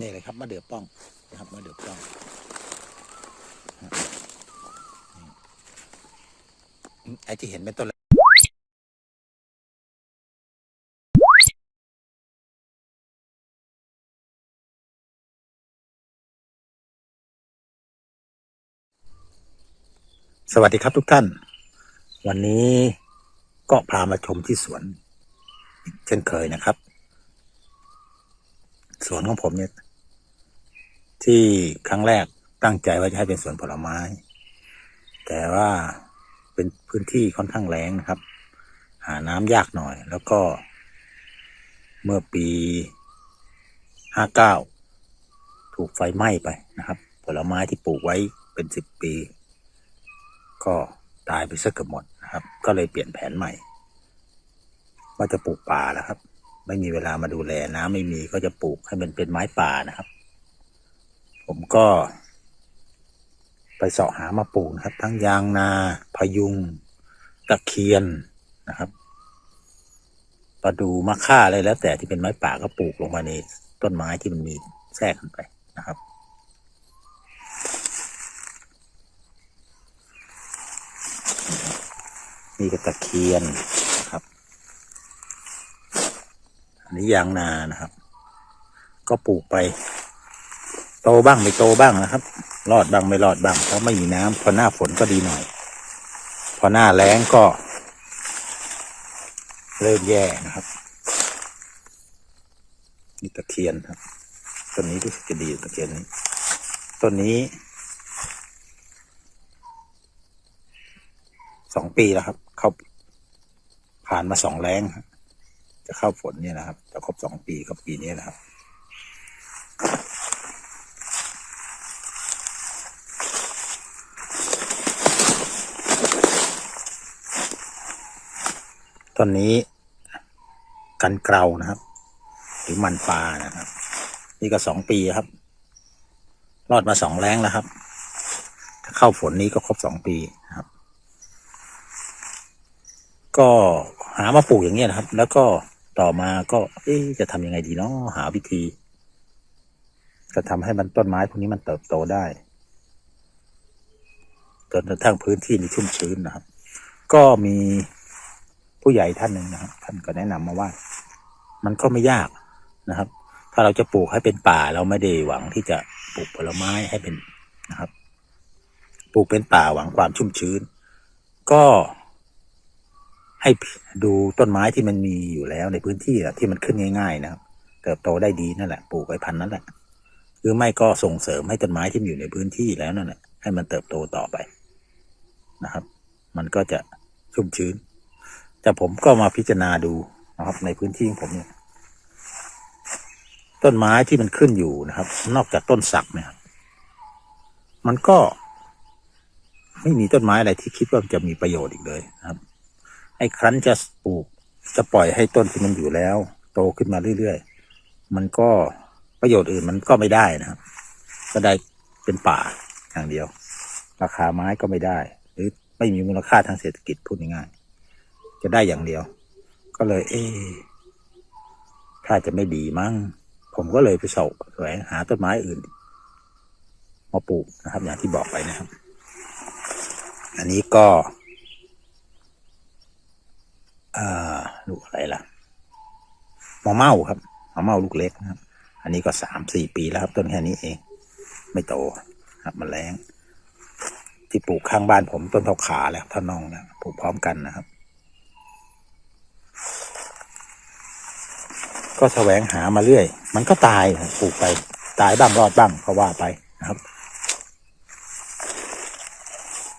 นี่เลยครับมะเดือป้องนะครับมะเดือป้องไอ้ที่เห็นเป็นต้นสวัสดีครับทุกท่าน วันนี้ก็พามาชมที่สวน เช่นเคยนะครับ สวนของผมเนี่ย ที่ครั้งแรกตั้งใจว่าจะให้เป็นสวนผลไม้ แต่ว่าเป็นพื้นที่ค่อนข้างแรงนะครับ หาน้ำยากหน่อย แล้วก็ เมื่อปีห้าเก้าถูกไฟไหม้ไปนะครับ ผลไม้ที่ปลูกไว้เป็นสิบปี ก็ตายไปซะเกือบหมดนะครับ ก็เลยเปลี่ยนแผนใหม่ ว่าจะปลูกป่าแล้วครับ ไม่มีเวลามาดูแลน้ำไม่มีก็จะปลูกให้มันเป็นไม้ป่านะครับ ผมก็ ไปเสาะหามาปลูกนะครับ ทั้งยางนาพยุงตะเคียนนะครับประดูมะค่าอะไรแล้ว แต่ที่เป็นไม้ป่าก็ปลูกลงมาในต้นไม้ที่มันมีแทรกขึ้นไปนะครับ นี่ก็ตะเคียนนะครับ อันนี้ยางนานะครับ ก็ปลูกไป โตบ้างไม่โตบ้างนะครับ รอดบ้างไม่รอดบ้างเพราะไม่มีน้ำพอหน้าฝนก็ดีหน่อย พอหน้าแล้งก็ เริ่มแย่นะครับนี่ตะเคียนครับต้นนี้รู้สึกจะดีตะเคียนนี้ต้นนี้สองปีแล้วครับ เข้าผ่านมาสองแรงจะเข้าฝนเนี่ยนะครับจะครบสองปีก็ปีนี้นะครับ ต้นนี้กันเกลานะครับ หรือมันปลานะครับ นี่ก็สองปีครับ รอดมาสองแรงแล้วครับ ถ้าเข้าฝนนี้ก็ครบสองปีครับ ก็หามาปลูกอย่างเงี้ยนะครับ แล้วก็ต่อมาก็เอ๊จะทำยังไงดีเนาะหาวิธี จะทำให้มันต้นไม้พวกนี้มันเติบโตได้จนกระทั่งพื้นที่นี้ชุ่มชื้นนะครับ ก็มี ผู้ใหญ่ท่านหนึ่งนะครับ ท่านก็แนะนำมาว่า มันก็ไม่ยากนะครับ ถ้าเราจะปลูกให้เป็นป่าเราไม่ได้หวังที่จะปลูกผลไม้ให้เป็นนะครับ ปลูกเป็นป่าหวังความชุ่มชื้น ก็ให้ดูต้นไม้ที่มันมีอยู่แล้วในพื้นที่อะที่มันขึ้นง่าย ๆ นะครับเติบโตได้ดีนั่นแหละปลูกไว้พันนั้นแหละหรือไม่ก็ส่งเสริมให้ต้นไม้ที่มีอยู่ในพื้นที่แล้วนั่นแหละให้มันเติบโตต่อไปนะครับ มันก็จะชุ่มชื้น แต่ผมก็มาพิจารณาดูนะครับ ในพื้นที่ของผมเนี่ย ต้นไม้ที่มันขึ้นอยู่นะครับ นอกจากต้นสักเนี่ยครับมันก็ ไม่มีต้นไม้อะไรที่คิดว่าจะมีประโยชน์อีกเลยนะครับไอ้ครั้นจะปลูกจะปล่อยให้ต้นที่มันอยู่แล้ว โตขึ้นมาเรื่อยๆ มันก็ประโยชน์อื่นมันก็ไม่ได้นะครับ ก็ได้เป็นป่าอย่างเดียว ราคาไม้ก็ไม่ได้ หรือไม่มีมูลค่าทางเศรษฐกิจพูดง่าย จะได้อย่างเดียว ก็เลย เอ๊ถ้าจะไม่ดีมั้งผมก็เลยไปเสาะแสวงหาต้นไม้อื่น มาปลูกนะครับ อย่างที่บอกไปนะครับ อันนี้ก็อ่าลูกอะไรล่ะมะเม่าครับมะเม่าลูกเล็กนะครับ อันนี้ก็สามสี่ปีแล้วครับ ต้นแค่นี้เอง ไม่โตครับมันแรงที่ปลูกข้างบ้านผมต้นเท่าขาแล้วท่านองนะปลูกพร้อมกันนะครับ ก็แสวงหามาเรื่อย มันก็ตายปลูกไป ตายบ้างรอดบ้างก็ว่าไปนะครับ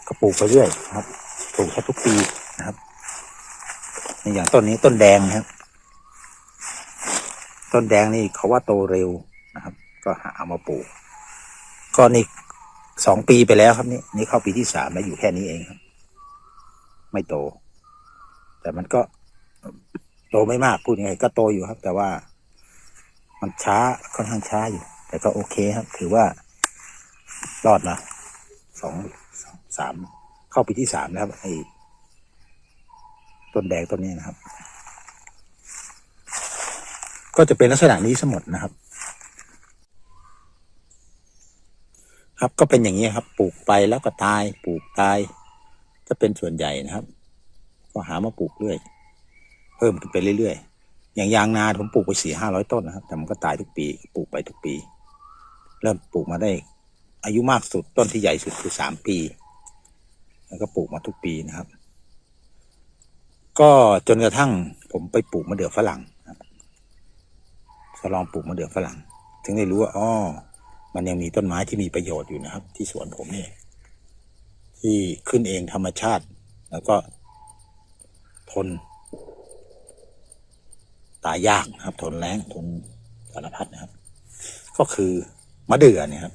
ก็ปลูกไปเรื่อยนะครับปลูกแค่ทุกปีนะครับอย่างต้นนี้ต้นแดงนะครับ ต้นแดงนี่เขาว่าโตเร็วนะครับ ก็หาเอามาปลูก ก็นี่สองปีไปแล้วครับนี่นี่เข้าปีที่สามแล้วอยู่แค่นี้เองครับ ไม่โต แต่มันก็ โตไม่มากพูดยังไงก็โตอยู่ครับ แต่ว่ามันช้าค่อนข้างช้าอยู่ แต่ก็โอเคครับ ถือว่ารอดนะสองสองสามเข้าปีที่สามแล้วครับไอ้ต้นแดงต้นนี้นะครับ ก็จะเป็นลักษณะนี้สมดนะครับ ครับก็เป็นอย่างนี้ครับ ปลูกไปแล้วก็ตาย ปลูกตาย จะเป็นส่วนใหญ่นะครับ ก็หามาปลูกเรื่อย เพิ่มขึ้นไปเรื่อยๆ อย่างยางนาผมปลูกไปสี่ห้าร้อยต้นนะครับ แต่มันก็ตายทุกปี ปลูกไปทุกปี เริ่มปลูกมาได้ อายุมากสุดต้นที่ใหญ่สุดคือสามปี แล้วก็ปลูกมาทุกปีนะครับ ก็จนกระทั่งผมไปปลูกมะเดื่อฝรั่งทดลองปลูกมะเดื่อฝรั่ง ถึงได้รู้ว่าอ๋อมันยังมีต้นไม้ที่มีประโยชน์อยู่นะครับ ที่สวนผมเนี่ยที่ขึ้นเองธรรมชาติ แล้วก็ทน ตายยากนะครับ ทนแรงทนสารพัดนะครับ ก็คือมะเดื่อเนี่ยครับ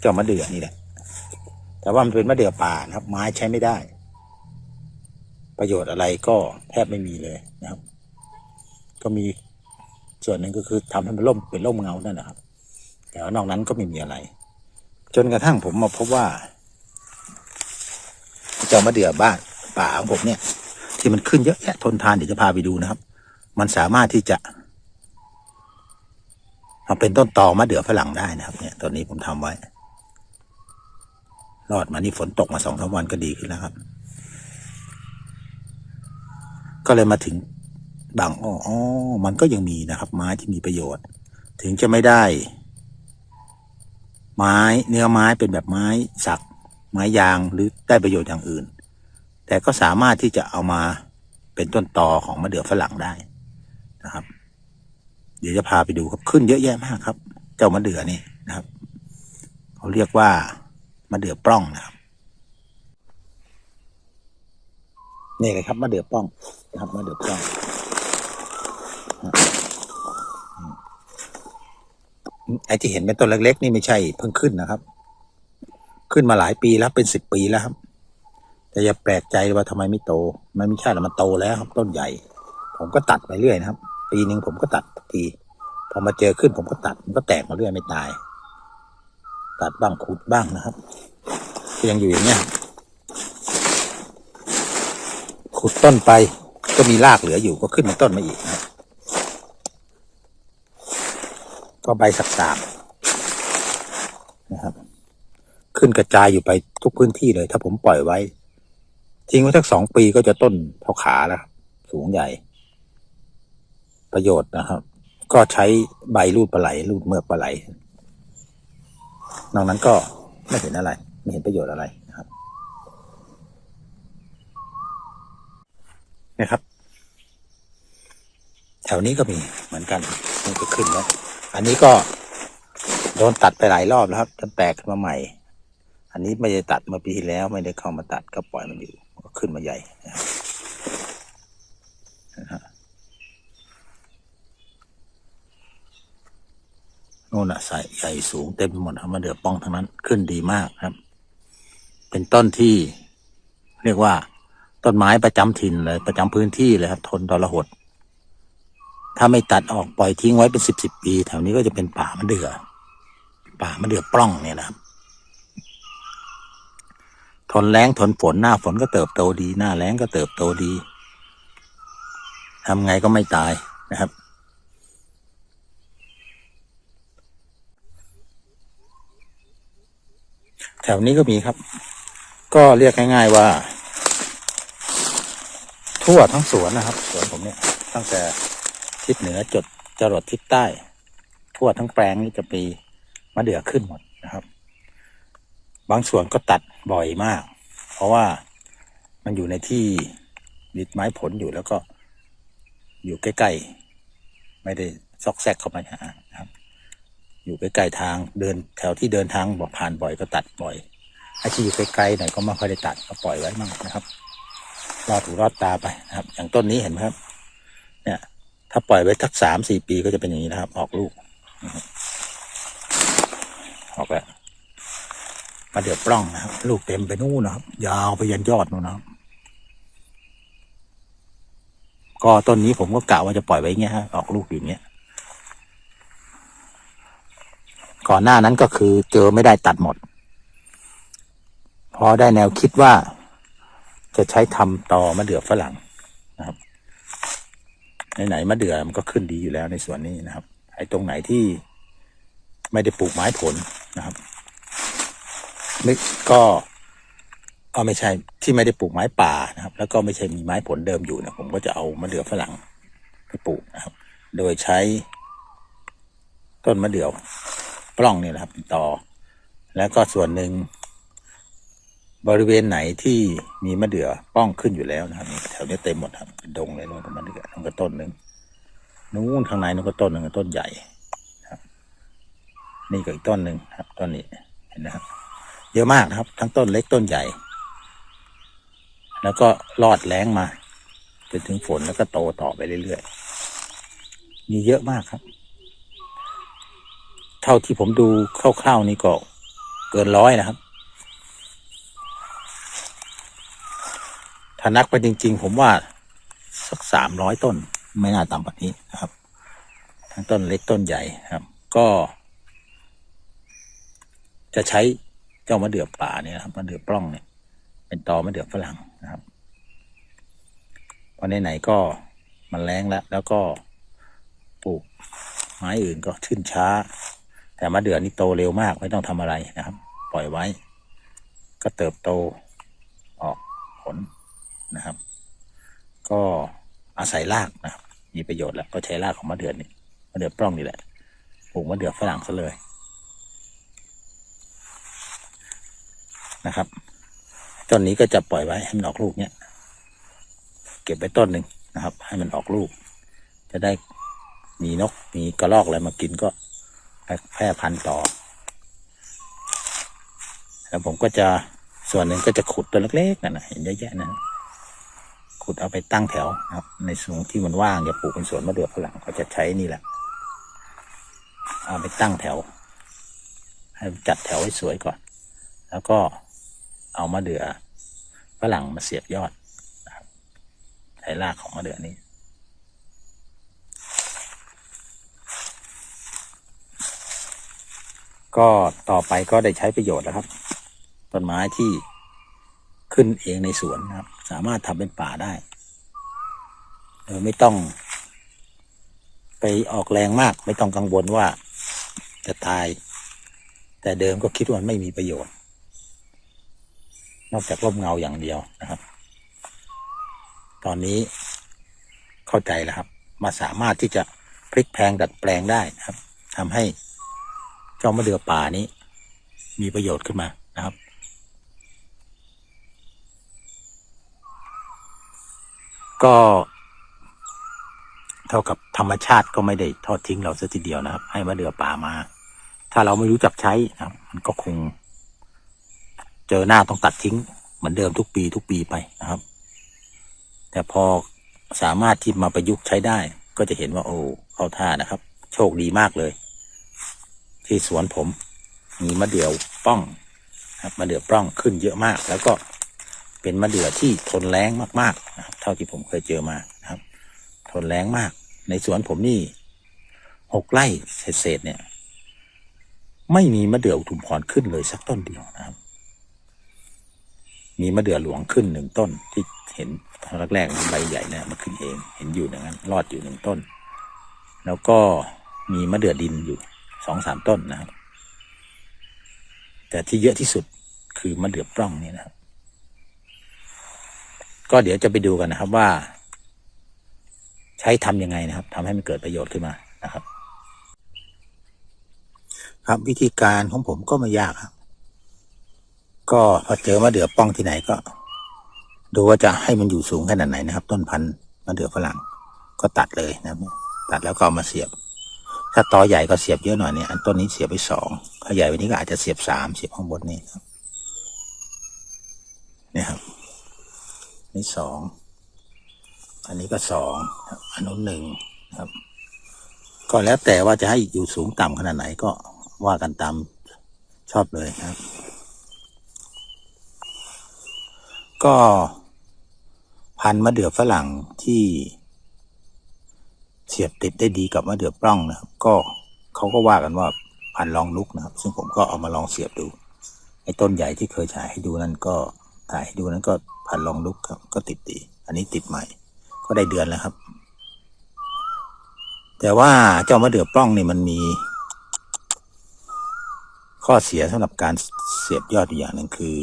เจ้ามะเดื่อนี่แหละ แต่ว่ามันเป็นมะเดื่อป่านะครับ ไม้ใช้ไม่ได้ ประโยชน์อะไรก็แทบไม่มีเลยนะครับ ก็มีส่วนหนึ่งก็คือทำให้มันร่มเป็นร่มเงานั่นแหละครับแต่ว่านอกนั้นก็ไม่มีอะไร จนกระทั่งผมมาพบว่าเจ้ามะเดื่อบ้านป่าของผมเนี่ย ที่มันขึ้นเยอะแยะทนทานเดี๋ยวจะพาไปดูนะครับ มันสามารถที่จะมาเป็นต้นตอมะเดื่อฝรั่งได้นะครับ เนี่ยตอนนี้ผมทำไว้ รอดมานี่ฝนตกมาสองสามวันก็ดีขึ้นแล้วครับ ก็เลยมาถึงบางอ้ออ๋อมันก็ยังมีนะครับ ไม้ที่มีประโยชน์ ถึงจะไม่ได้ ไม้เนื้อไม้เป็นแบบไม้สัก ไม้ยางหรือได้ประโยชน์อย่างอื่น แต่ก็สามารถที่จะเอามาเป็นต้นตอของมะเดื่อฝรั่งได้ นะครับ เดี๋ยวจะพาไปดูครับขึ้นเยอะแยะมากครับ เจ้ามะเดื่อนี่นะครับ เขาเรียกว่ามะเดื่อปล้องนะครับนี่เลยครับมะเดื่อป้องนะครับมะเดื่อป้องไอ้ที่เห็นเป็นต้นเล็กๆ นี่ไม่ใช่เพิ่งขึ้นนะครับ ขึ้นมาหลายปีแล้วเป็นสิบปีแล้วครับ แต่อย่าแปลกใจว่าทำไมไม่โต มันไม่ใช่หรอกมันโตแล้วครับ ต้นใหญ่ ผมก็ตัดไปเรื่อยนะครับ ปีหนึ่งผมก็ตัดทุกทีพอมาเจอขึ้นผมก็ตัดมันก็แตกมาเรื่อยไม่ตาย ตัดบ้างขุดบ้างนะครับก็ยังอยู่อย่างเนี้ยขุดต้นไปก็มีรากเหลืออยู่ก็ขึ้นมาต้นมาอีกนะก็ใบสักสามนะครับ ขึ้นกระจายอยู่ไปทุกพื้นที่เลย ถ้าผมปล่อยไว้ ทิ้งไว้สักสองปีก็จะต้นเท่าขาแล้ว สูงใหญ่ ประโยชน์นะครับ ก็ใช้ใบรูดปลาไหลรูดเมือกปลาไหล นอกนั้นก็ไม่เห็นอะไร ไม่เห็นประโยชน์อะไรนะครับนะครับ แถวนี้ก็มีเหมือนกันมันก็ขึ้นแล้วอันนี้ก็โดนตัดไปหลายรอบแล้วครับจนแตกขึ้นมาใหม่ อันนี้ไม่ได้ตัดมาปีที่แล้ว ไม่ได้เข้ามาตัดก็ปล่อยมันอยู่ก็ขึ้นมาใหญ่นะครับนะฮะ โน่นอะใสายใหญ่สูงเต็มไปหมดครับมาเดื่อป้องทั้งนั้นขึ้นดีมากครับ เป็นต้นที่ เรียกว่า ต้นไม้ประจำถิ่นเลย ประจำพื้นที่เลยครับ ทนทรหด ถ้าไม่ตัดออกปล่อยทิ้งไว้เป็นสิบสิบปี แถวนี้ก็จะเป็นป่ามะเดื่อป่ามะเดื่อปล้องเนี่ยนะครับ ทนแรงทนฝนหน้าฝนก็เติบโตดี หน้าแรงก็เติบโตดีทำไงก็ไม่ตายนะครับ แถวนี้ก็มีครับ ก็เรียกง่ายๆว่า ทั่วทั้งสวนนะครับ สวนผมเนี่ย ตั้งแต่ทิศเหนือจดจรดทิศใต้ ทั่วทั้งแปลงนี่จะมีมะเดื่อขึ้นหมดนะครับ บางส่วนก็ตัดบ่อยมาก เพราะว่ามันอยู่ในที่มีไม้ผลอยู่แล้วก็ อยู่ใกล้ๆ ไม่ได้ซอกแซกเข้ามาหานะครับ อยู่ใกล้ๆทางเดินแถวที่เดินทางบอกผ่านบ่อยก็ตัดบ่อยไอ้ที่อยู่ไกลๆหน่อยก็ไม่ค่อยได้ตัดก็ปล่อยไว้มั่งนะครับรอดหูรอดตาไปนะครับ อย่างต้นนี้เห็นไหมครับ เนี่ย ถ้าปล่อยไว้สักสามสี่ปีก็จะเป็นอย่างนี้นะครับ ออกลูกออกแล้วมาเดือปล้องนะครับ ลูกเต็มไปนู่นนะครับ ยาวไปยันยอดนู่นนะครับก็ต้นนี้ผมก็กะว่าจะปล่อยไว้อย่างเงี้ยฮะออกลูกอยู่อย่างเงี้ย ก่อนหน้านั้นก็คือเจอไม่ได้ตัดหมด พอได้แนวคิดว่าจะใช้ทำต่อมะเดื่อฝรั่งนะครับไหนๆมะเดื่อมันก็ขึ้นดีอยู่แล้วในส่วนนี้นะครับ ไอ้ตรงไหนที่ไม่ได้ปลูกไม้ผลนะครับไม่ก็ก็ไม่ใช่ที่ไม่ได้ปลูกไม้ป่านะครับ แล้วก็ไม่ใช่มีไม้ผลเดิมอยู่นะผมก็จะเอามะเดื่อฝรั่งไปปลูกนะครับ โดยใช้ต้นมะเดื่อ ปล้องนี่ยนะครับ ต่อ แล้วก็ส่วนหนึ่งบริเวณไหนที่มีมะเดื่อป้องขึ้นอยู่แล้วนะครับแถวนี้เต็มหมดครับเป็นดงเลยนู่นมะเดื่อนั่นก็ต้นหนึ่งนู้นข้างในนั่นก็ต้นหนึ่งต้นใหญ่ครับ นี่ก็อีกต้นหนึ่งครับต้นนี้เห็นนะครับ เยอะมากนะครับ ทั้งต้นเล็กต้นใหญ่ แล้วก็รอดแรงมาจนถึงฝนแล้วก็โตต่อไปเรื่อยๆมีเยอะมากครับ เท่าที่ผมดูคร่าวๆนี่ก็เกินร้อยนะครับ ถ้านักไปจริง ๆ ผมว่าสักสามร้อยต้นไม่น่าต่ำกว่านี้นะครับ ทั้งต้นเล็กต้นใหญ่ครับ ก็ จะใช้เจ้ามะเดื่อป่าเนี่ยครับมะเดื่อปล้องเนี่ย เป็นตอมะเดื่อฝรั่งนะครับเพราะไหนๆก็มันแรงแล้ว แล้วก็ปลูกไม้อื่นก็ขึ้นช้า แต่มะเดื่อนี่โตเร็วมากไม่ต้องทำอะไรนะครับ ปล่อยไว้ ก็เติบโตออกผลนะครับ ก็อาศัยรากนะครับมีประโยชน์แล้วก็ใช้รากของมะเดื่อนี่มะเดื่อปล้องนี่แหละปลูกมะเดื่อฝรั่งซะเลยนะครับต้นนี้ก็จะปล่อยไว้ให้มันออกลูกเนี่ย เก็บไว้ต้นหนึ่งนะครับ ให้มันออกลูก จะได้มีนกมีกระรอกอะไรมากินก็ แพร่พันธุ์ต่อ แล้วผมก็จะส่วนหนึ่งก็จะขุดตัวเล็กๆนั่นนะเห็นเยอะแยะนะขุดเอาไปตั้งแถวครับ ในส่วนที่มันว่างจะปลูกเป็นสวนมะเดื่อฝรั่งก็จะใช้นี่แหละ เอาไปตั้งแถว ให้จัดแถวให้สวยก่อน แล้วก็เอามะเดื่อฝรั่งมาเสียบยอดใช้รากของมะเดื่อนี้ ก็ต่อไปก็ได้ใช้ประโยชน์แล้วครับต้นไม้ที่ขึ้นเองในสวนนะครับ สามารถทำเป็นป่าได้โดยไม่ต้อง ไปออกแรงมาก ไม่ต้องกังวลว่าจะตาย แต่เดิมก็คิดว่ามันไม่มีประโยชน์ นอกจากร่มเงาอย่างเดียวนะครับ ตอนนี้เข้าใจแล้วครับ มาสามารถที่จะพลิกแพลงดัดแปลงได้นะครับทำให้ เจ้ามะเดื่อป่านี้ มีประโยชน์ขึ้นมานะครับ ก็ เท่ากับธรรมชาติก็ไม่ได้ทอดทิ้งเราซะทีเดียวนะครับ ให้มะเดื่อป่ามา ถ้าเราไม่รู้จักใช้นะครับ มันก็คง เจอหน้าต้องตัดทิ้ง เหมือนเดิมทุกปีทุกปีไปนะครับ แต่พอสามารถที่มาประยุกต์ใช้ได้ ก็จะเห็นว่าโอ้เข้าท่านะครับ โชคดีมากเลย ที่สวนผม มีมะเดื่อป้องครับมะเดื่อปล้องขึ้นเยอะมาก แล้วก็เป็นมะเดื่อที่ทนแรงมากๆนะครับ เท่าที่ผมเคยเจอมานะครับ ทนแรงมาก ในสวนผมนี่หกไร่เศษเนี่ย ไม่มีมะเดื่ออุทุมพรขึ้นเลยสักต้นเดียวนะครับ มีมะเดื่อหลวงขึ้นหนึ่งต้นที่เห็นตอนแรกๆใบใหญ่เนี่ยมันขึ้นเอง เห็นอยู่อย่างนั้น รอดอยู่หนึ่งต้น แล้วก็มีมะเดื่อดินอยู่ สองสามต้นนะครับแต่ที่เยอะที่สุดคือมะเดื่อปล้องนี่นะครับ ก็เดี๋ยวจะไปดูกันนะครับว่า ใช้ทำยังไงนะครับทำให้มันเกิดประโยชน์ขึ้นมานะครับ ครับวิธีการของผมก็ไม่ยากครับ ก็พอเจอมะเดื่อป้องที่ไหนก็ ดูว่าจะให้มันอยู่สูงขนาดไหนนะครับ ต้นพันธุ์มะเดื่อฝรั่งก็ตัดเลยนะครับ ตัดแล้วก็เอามาเสียบ ถ้าตอใหญ่ก็เสียบเยอะหน่อยเนี่ยอันต้นนี้เสียบไปสองถ้าใหญ่ว่านี้ก็อาจจะเสียบสามเสียบข้างบนนี่ครับนี่ครับนี่สองอันนี้ก็สองอันนู้นหนึ่งครับ ก็แล้วแต่ว่าจะให้อยู่สูงต่ำขนาดไหนก็ว่ากันตามชอบเลยครับ ก็พันมะเดื่อฝรั่งที่ เสียบติดได้ดีกับมะเดื่อปล้องนะครับ ก็เขาก็ว่ากันว่าพันลองลุกนะครับ ซึ่งผมก็เอามาลองเสียบดูไอ้ต้นใหญ่ที่เคยถ่ายให้ดูนั่นก็ถ่ายให้ดูนั้นก็พันลองลุกครับ ก็ติดดี อันนี้ติดใหม่ ก็ได้เดือนแล้วครับ แต่ว่าเจ้ามะเดื่อปล้องนี่มันมี ข้อเสียสำหรับการเสียบยอดอย่างหนึ่งคือ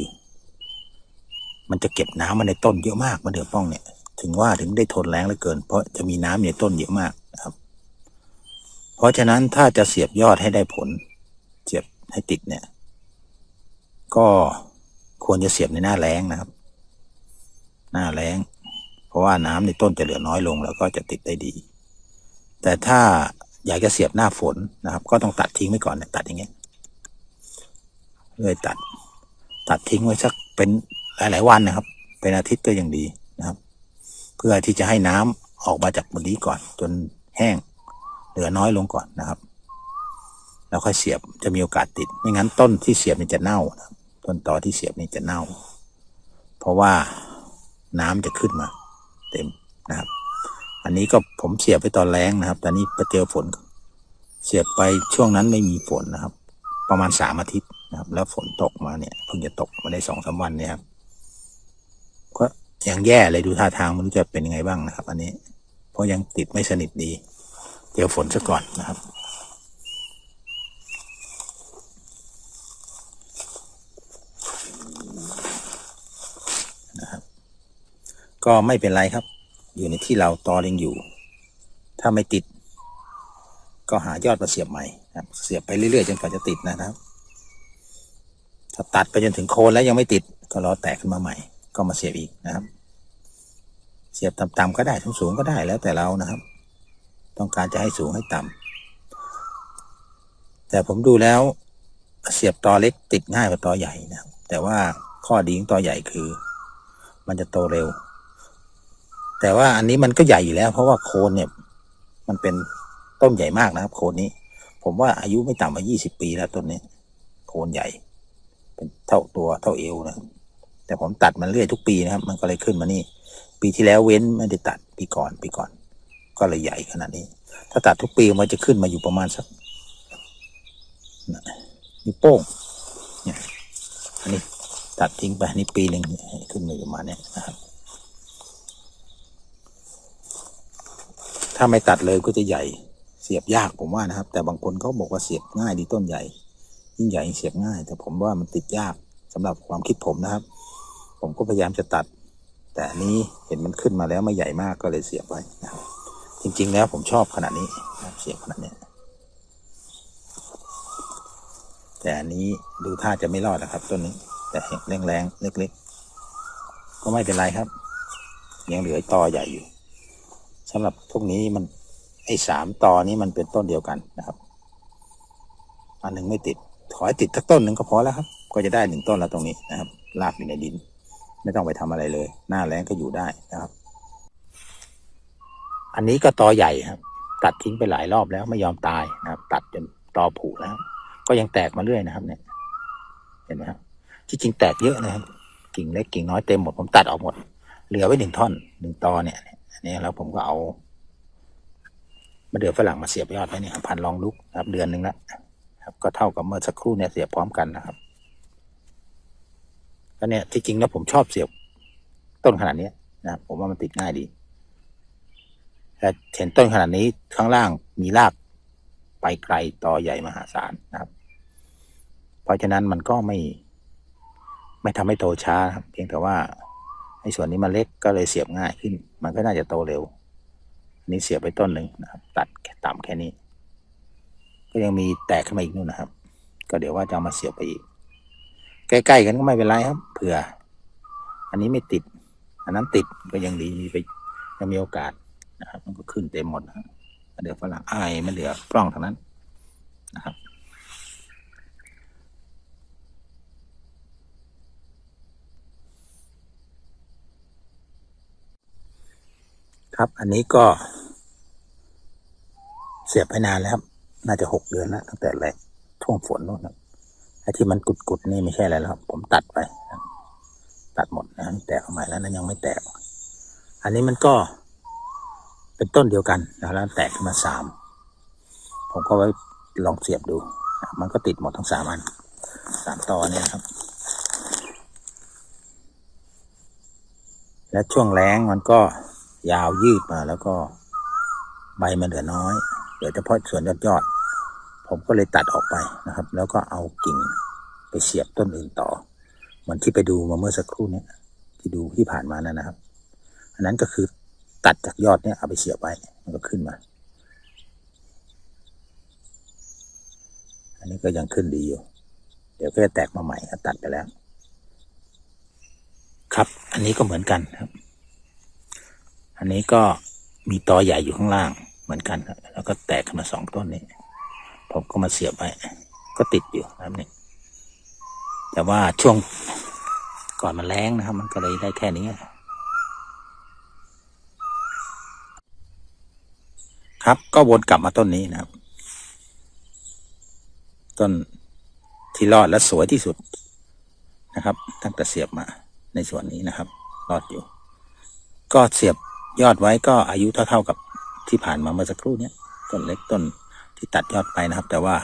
มันจะเก็บน้ำมาในต้นเยอะมากมะเดื่อปล้องเนี่ย ถึงว่าถึงได้ทนแรงเหลือเกิน เพราะจะมีน้ำอยู่ในต้นเยอะมากนะครับ เพราะฉะนั้นถ้าจะเสียบยอดให้ได้ผล เสียบให้ติดเนี่ย ก็ควรจะเสียบในหน้าแล้งนะครับ หน้าแล้งเพราะว่าน้ำในต้นจะเหลือน้อยลงแล้วก็จะติดได้ดี แต่ถ้าอยากจะเสียบหน้าฝนนะครับ ก็ต้องตัดทิ้งไว้ก่อนเนี่ยตัดอย่างเงี้ยเลยตัด ตัดทิ้งไว้สักเป็นหลาย ๆ วันนะครับ เป็นอาทิตย์ก็ยังดี พื่อที่จะให้น้ำออกมาจากบนนี้ก่อน จนแห้ง เหลือน้อยลงก่อนนะครับ แล้วค่อยเสียบจะมีโอกาสติด ไม่งั้นต้นที่เสียบนี่จะเน่านะต้นต่อที่เสียบนี่จะเน่า เพราะว่าน้ำจะขึ้นมา เต็มนะครับ อันนี้ก็ผมเสียบไปตอนแรงนะครับต่นี่ไปเจอฝน เสียบไปช่วงนั้นไม่มีฝนนะครับ ประมาณสามอาทิตย์นะครับ แล้วฝนตกมาเนี่ยเพิ่งจะตกมาได้สองสามวันเนี่ยครับ ยังแย่เลยดูท่าทางมันจะเป็นยังไงบ้างนะครับ อันนี้ เพราะยังติดไม่สนิทดีเจอฝนซะก่อนนะครับ นะครับ ก็ไม่เป็นไรครับ อยู่ในที่เราตอเองอยู่ ถ้าไม่ติด ก็หายอดมาเสียบใหม่ครับ เสียบไปเรื่อยๆจนกว่าจะติดนะครับ ถ้าตัดไปจนถึงโคนแล้วยังไม่ติด ก็รอแตกขึ้นมาใหม่ ก็มาเสียบอีกนะครับ เสียบต่ำๆก็ได้สูงๆก็ได้แล้วแต่เรานะครับ ต้องการจะให้สูงให้ต่ำแต่ผมดูแล้ว เสียบตอเล็กติดง่ายกว่าตอใหญ่นะครับ แต่ว่าข้อดีของตอใหญ่คือ มันจะโตเร็ว แต่ว่าอันนี้มันก็ใหญ่อยู่แล้ว เพราะว่าโคนเนี่ย มันเป็นต้นใหญ่มากนะครับ โคนนี้ ผมว่าอายุไม่ต่ำกว่ายี่สิบปีแล้วต้นนี้ โคนใหญ่ เป็นเท่าตัวเท่าเอวนะครับ แต่ผมตัดมันเรื่อยทุกปีนะครับ มันก็เลยขึ้นมานี่ ปีที่แล้วเว้นไม่ได้ตัดปีก่อนปีก่อน ก็เลยใหญ่ขนาดนี้ ถ้าตัดทุกปีมันจะขึ้นมาอยู่ประมาณสักนิ้วโป้งเนี่ยอันนี้ตัดทิ้งไปนี่ปีหนึ่งขึ้นมาอยู่ประมาณเนี้ยนะครับ ถ้าไม่ตัดเลยก็จะใหญ่เสียบยากผมว่านะครับ แต่บางคนเขาบอกว่าเสียบง่ายดีต้นใหญ่ ยิ่งใหญ่เสียบง่าย แต่ผมว่ามันติดยากสำหรับความคิดผมนะครับ ผมก็พยายามจะตัด แต่อันนี้เห็นมันขึ้นมาแล้วไม่ใหญ่มากก็เลยเสียบไว้นะครับจริง ๆ แล้วผมชอบขนาดนี้เสียบขนาดเนี้ยแต่อันนี้ดูท่าจะไม่รอดนะครับต้นนี้ แต่แรงๆเล็กๆ ก็ไม่เป็นไรครับ ยังเหลือตอใหญ่อยู่สำหรับพวกนี้มันไอ้สามตอนี้มันเป็นต้นเดียวกันนะครับ อันหนึ่งไม่ติด ขอให้ติดสักต้นหนึ่งก็พอแล้วครับ ก็จะได้หนึ่งต้นแล้วตรงนี้นะครับรากอยู่ในดิน ไม่ต้องไปทำอะไรเลย หน้าแรงก็อยู่ได้นะครับ อันนี้ก็ตอใหญ่ครับ ตัดทิ้งไปหลายรอบแล้วไม่ยอมตายนะครับ ตัดจนตอผุแล้ว ก็ยังแตกมาเรื่อยนะครับ เนี่ย เห็นไหมครับที่จริงแตกเยอะนะครับ กิ่งเล็กกิ่งน้อยเต็มหมดผมตัดออกหมด เหลือไว้หนึ่งท่อนหนึ่งตอเนี่ยอันนี้แล้วผมก็เอามะเดื่อฝรั่งมาเสียบยอดไว้เนี่ยพันรองลุกครับ เดือนหนึ่งแล้วครับ ก็เท่ากับเมื่อสักครู่เนี่ยเสียบพร้อมกันนะครับ ก็เนี่ยที่จริงแล้วผมชอบเสียบต้นขนาดนี้นะผมว่ามันติดง่ายดีแต่เห็นต้นขนาดนี้ข้างล่างมีรากไปไกลต่อใหญ่มหาศาลนะครับ เพราะฉะนั้นมันก็ไม่ ไม่ทำให้โตช้าครับเพียงแต่ว่าในส่วนนี้มันเล็กก็เลยเสียบง่ายขึ้น มันก็น่าจะโตเร็วอันนี้เสียบไปต้นหนึ่งนะครับ ตัดต่ำแค่นี้ ก็ยังมีแตกขึ้นมาอีกนู่นนะครับ ก็เดี๋ยวว่าจะเอามาเสียบไปอีก ใกล้ๆกันก็ไม่เป็นไรครับ เผื่อ อันนี้ไม่ติด อันนั้นติดก็ยังดีมีไปยังมีโอกาสนะครับ มันก็ขึ้นเต็มหมดนะเดี๋ยวฝรั่งอายไม่เหลือปล้องทางนั้นนะครับครับ อันนี้ก็ เสียบไปนานแล้วครับ น่าจะหกเดือนแล้วตั้งแต่แรกช่วงฝนนู่นครับ ไอ้ที่มันกุดๆนี่ไม่ใช่อะไรแล้วครับ ผมตัดไป ตัดหมดนะแตกออกมาแล้วนั้นยังไม่แตก อันนี้มันก็เป็นต้นเดียวกันนะแล้วแตกขึ้นมาสามผมก็ไว้ลองเสียบดู มันก็ติดหมดทั้งสามอันสามตอเนี่ยครับ และช่วงแรงมันก็ยาวยืดมาแล้วก็ใบมันเหลือน้อยเหลือเฉพาะส่วนยอดยอด ผมก็เลยตัดออกไปนะครับ แล้วก็เอากิ่งไปเสียบต้นอื่นต่อ เหมือนที่ไปดูมาเมื่อสักครู่นี้ที่ดูที่ผ่านมานั่นนะครับ อันนั้นก็คือตัดจากยอดเนี่ยเอาไปเสียบไว้มันก็ขึ้นมา อันนี้ก็ยังขึ้นดีอยู่ เดี๋ยวก็จะแตกมาใหม่ตัดไปแล้ว ครับ อันนี้ก็เหมือนกันครับ อันนี้ก็มีตอใหญ่อยู่ข้างล่างเหมือนกัน แล้วก็แตกขึ้นมาสองต้นนี้ ผมก็มาเสียบไว้ก็ติดอยู่นะครับนี่แต่ว่าช่วงก่อนมันแรงนะครับ มันก็เลยได้แค่นี้ครับ ก็วนกลับมาต้นนี้นะครับ ต้นที่รอดและสวยที่สุดนะครับ ตั้งแต่เสียบมาในส่วนนี้นะครับ รอดอยู่ ก็เสียบยอดไว้ก็อายุเท่าๆกับที่ผ่านมาเมื่อสักครู่เนี้ยต้นเล็กต้น ที่ตัดยอดไปนะครับ แต่ว่า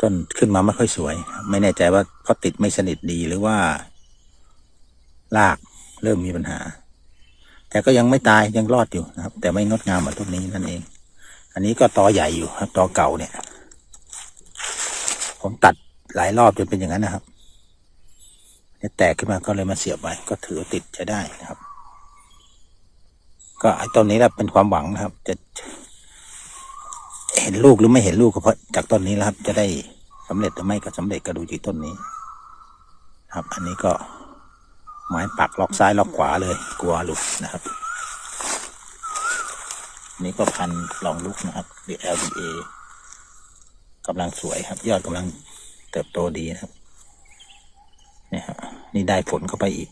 ต้นขึ้นมาไม่ค่อยสวย ไม่แน่ใจว่าเพราะติดไม่สนิทดีหรือว่ารากเริ่มมีปัญหา แต่ก็ยังไม่ตายยังรอดอยู่นะครับ แต่ไม่งดงามเหมือนต้นนี้นั่นเอง อันนี้ก็ตอใหญ่อยู่ครับตอเก่าเนี่ย ผมตัดหลายรอบจนเป็นอย่างนั้นนะครับเนี่ยแตกขึ้นมาก็เลยมาเสียบไว้ก็ถือติดใช้ได้นะครับ ก็ไอ้ต้นนี้แหละเป็นความหวังนะครับ จะ เห็นลูกหรือไม่เห็นลูกก็เพราะจากต้นนี้แล้วครับ จะได้สำเร็จหรือไม่ก็สำเร็จก็ดูที่ต้นนี้ ครับ อันนี้ก็ไม้ปักล็อกซ้ายล็อกขวาเลยกลัวหลุดนะครับนนี้ก็พันลองลุกนะครับหรือ LDA กำลังสวยครับ ยอดกำลังเติบโตดีนะครับเนี่ยครับนี่ได้ผลเข้าไปอีก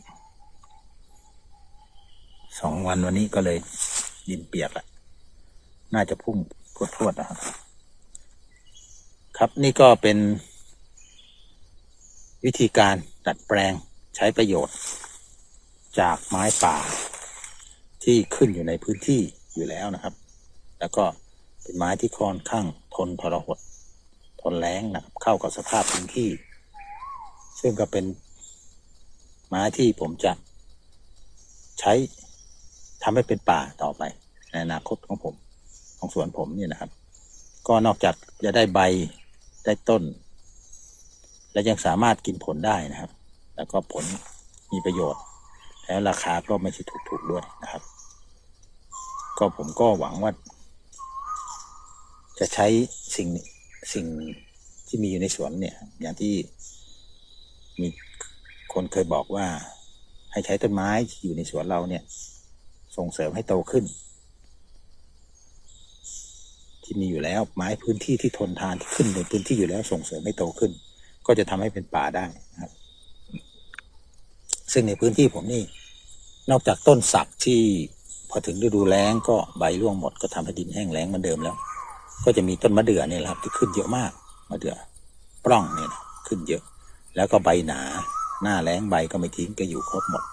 สองวันวันนี้ก็เลยดินเปียกละน่าจะพุ่ง พรวดพรวดนะครับ ครับนี่ก็เป็น วิธีการดัดแปลงใช้ประโยชน์ จากไม้ป่า ที่ขึ้นอยู่ในพื้นที่อยู่แล้วนะครับ แล้วก็เป็นไม้ที่ค่อนข้างทนทรหดทนแรงนะครับเข้ากับสภาพพื้นที่ ซึ่งก็เป็นไม้ที่ผมจะใช้ทำให้เป็นป่าต่อไป ในอนาคตของผม ของสวนผมเนี่ยนะครับ ก็นอกจากจะได้ใบได้ต้น และยังสามารถกินผลได้นะครับ แล้วก็ผลมีประโยชน์ แล้วราคาก็ไม่ใช่ถูกๆด้วยนะครับ ก็ผมก็หวังว่า จะใช้สิ่งสิ่งที่มีอยู่ในสวนเนี่ย อย่างที่มีคนเคยบอกว่าให้ใช้ต้นไม้ที่อยู่ในสวนเราเนี่ย ส่งเสริมให้โตขึ้น ที่มีอยู่แล้วไม้พื้นที่ที่ทนทานที่ขึ้นในพื้นที่อยู่แล้วส่งเสริมให้โตขึ้น ก็จะทำให้เป็นป่าได้นะครับ ซึ่งในพื้นที่ผมนี่ นอกจากต้นสักที่พอถึงฤดูแล้งก็ใบร่วงหมดก็ทำให้ดินแห้งแล้งเหมือนเดิมแล้ว ก็จะมีต้นมะเดื่อเนี่ยครับ ที่ขึ้นเยอะมากมะเดื่อปล้องเนี่ยนะขึ้นเยอะ แล้วก็ใบหนา หน้าแล้งใบก็ไม่ทิ้งก็อยู่ครบหมด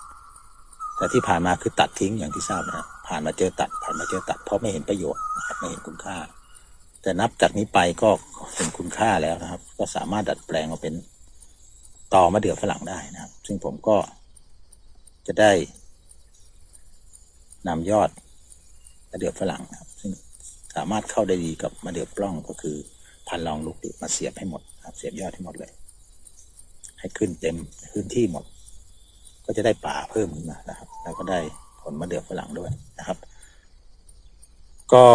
แต่ที่ผ่านมาคือตัดทิ้งอย่างที่ทราบนะผ่านมาเจอตัด ผ่านมาเจอตัดเพราะไม่เห็นประโยชน์ไม่เห็นคุณค่า แต่นับจากนี้ไปก็เห็นคุณค่าแล้วนะครับ ก็สามารถดัดแปลงมาเป็นตอมะเดื่อฝรั่งได้นะครับ ซึ่งผมก็จะได้นำยอดมะเดื่อฝรั่งนะครับ ซึ่งสามารถเข้าได้ดีกับมะเดื่อปล้องก็คือพันรองลูกดิมาเสียบให้หมดครับ เสียบยอดให้หมดเลย ให้ขึ้นเต็มพื้นที่หมด ก็จะได้ป่าเพิ่มขึ้นมานะครับ แล้วก็ได้ผลมะเดื่อฝรั่งด้วยนะครับ ก็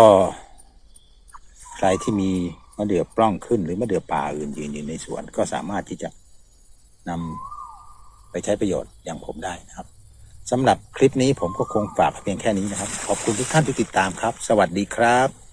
รที่มีมะเดื่อปล้องขึ้น หรือมะเดื่อป่าอื่นยืนอยู่ในสวน ก็สามารถที่จะนำไปใช้ประโยชน์อย่างผมได้นะครับสำหรับคลิปนี้ผมก็คงฝากเพียงแค่นี้นะครับ ขอบคุณทุกท่านที่ติดตามครับ สวัสดีครับ